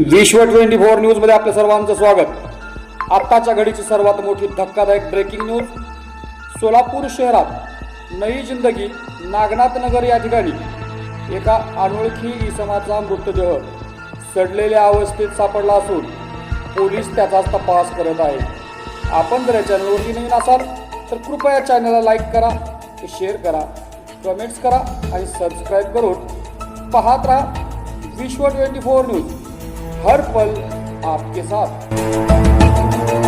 विश्व twenty four न्यूजमध्ये आपल्या सर्वांचं स्वागत. आत्ताच्या घडीची सर्वात मोठी धक्कादायक ब्रेकिंग न्यूज सोलापूर शहरात नई जिंदगी नागनाथ नगर या ठिकाणी एका अनोळखी इसमाचा मृतदेह सडलेल्या अवस्थेत सापडला असून पोलीस त्याचाच तपास करत आहे. आपण जर या चॅनलवरती नवीन असाल तर कृपया चॅनलला लाईक करा शेअर करा कमेंट्स करा आणि सबस्क्राईब करून पाहत राहा विश्व ट्वेंटी फोर न्यूज. हर पल आपके साथ।